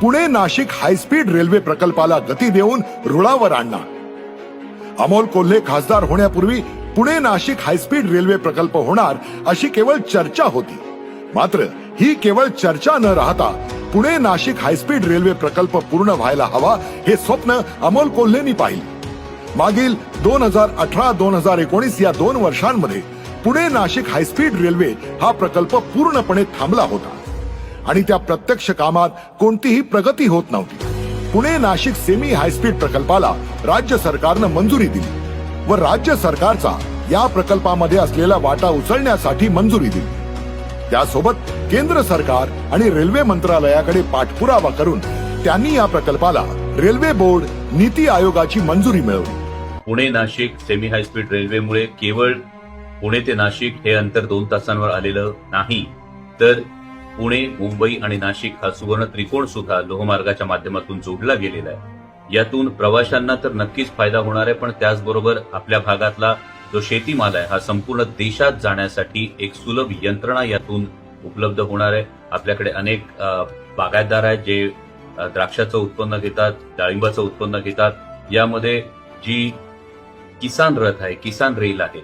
Pune Nashik high speed railway प्रकल्पाला गती देऊन रुळावर आणणार. अमोल कोल्हे खासदार होण्यापूर्वी पुणे नाशिक हायस्पीड रेल्वे प्रकल्प होणार अशी केवळ चर्चा होती. मात्र ही केवळ चर्चा न राहता पुणे नाशिक हायस्पीड रेल्वे प्रकल्प पूर्ण व्हायला हवा हे स्वप्न अमोल कोल्हेनी पाहिले. मागील दोन हजार अठरा दोन हजार एकोणीस या दोन वर्षांमध्ये पुणे नाशिक हायस्पीड रेल्वे हा प्रकल्प पूर्णपणे थांबला होता. आणि त्या प्रत्यक्ष कामात कोणतीही प्रगती होत नव्हती. पुणे नाशिक सेमी हायस्पीड प्रकल्पाला राज्य सरकारनं मंजुरी दिली व राज्य सरकारचा या प्रकल्पामध्ये असलेला वाटा उचलण्यासाठी मंजुरी दिली. त्यासोबत केंद्र सरकार आणि रेल्वे मंत्रालयाकडे पाठपुरावा करून त्यांनी या प्रकल्पाला रेल्वे बोर्ड नीती आयोगाची मंजुरी मिळवली. Pune Nashik semi high speed रेल्वेमुळे केवळ पुणे ते नाशिक हे अंतर दोन तासांवर आलेलं नाही तर पुणे मुंबई आणि नाशिक हा सुवर्ण त्रिकोण सुद्धा लोहमार्गाच्या माध्यमातून जोडला गेलेला आहे. यातून प्रवाशांना तर नक्कीच फायदा होणार आहे पण त्याचबरोबर आपल्या भागातला जो शेतीमाल आहे हा संपूर्ण देशात जाण्यासाठी एक सुलभ यंत्रणा यातून उपलब्ध होणार आहे. आपल्याकडे अनेक बागायतदार आहेत जे द्राक्षाचं उत्पन्न घेतात डाळिंबाचं उत्पन्न घेतात. यामध्ये जी किसान रथ आहे किसान रेल आहे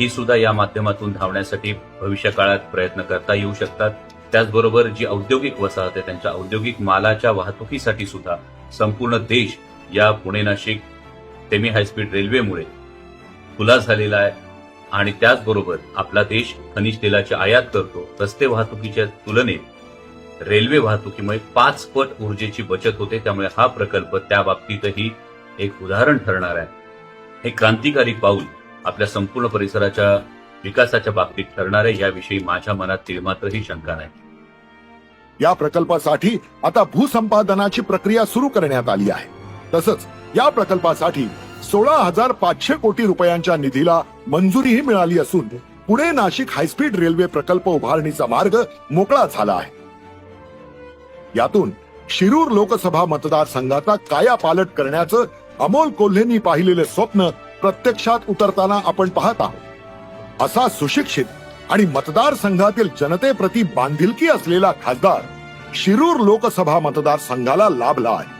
ही सुद्धा या माध्यमातून धावण्यासाठी भविष्य काळात प्रयत्न करता येऊ शकतात. त्याचबरोबर जी औद्योगिक वसाहत आहे त्यांच्या औद्योगिक मालाच्या वाहतुकीसाठी सुद्धा संपूर्ण देश या Pune Nashik semi high speed रेल्वेमुळे खुला झालेला आहे. आणि त्याचबरोबर आपला देश खनिज तेलाची आयात करतो. रस्ते वाहतुकीच्या तुलनेत रेल्वे वाहतुकीमुळे पाच पट ऊर्जेची बचत होते. त्यामुळे हा प्रकल्प त्या बाबतीतही एक उदाहरण ठरणार आहे. हे क्रांतिकारी पाऊल आपल्या संपूर्ण परिसराच्या विकासाच्या बाबतीत ठरणाऱ्या याविषयी माझ्या मनात तिळमात्रही शंका नाही. या प्रकल्पासाठी आता भूसंपादनाची प्रक्रिया सुरू करण्यात आली आहे. तसंच या प्रकल्पासाठी सोळा हजार पाचशे कोटी रुपयांच्या निधीला मंजुरीही मिळाली असून पुणे नाशिक हायस्पीड रेल्वे प्रकल्प उभारणीचा मार्ग मोकळा झाला आहे. यातून शिरूर लोकसभा मतदारसंघाचा कायापालट करण्याचं अमोल कोल्हेंनी पाहिलेले स्वप्न प्रत्यक्षात उतरताना आपण पाहत आहोत. असा सुशिक्षित आणि मतदारसंघातील जनतेप्रती बांधिलकी असलेला खासदार शिरूर लोकसभा मतदारसंघाला लाभला आहे.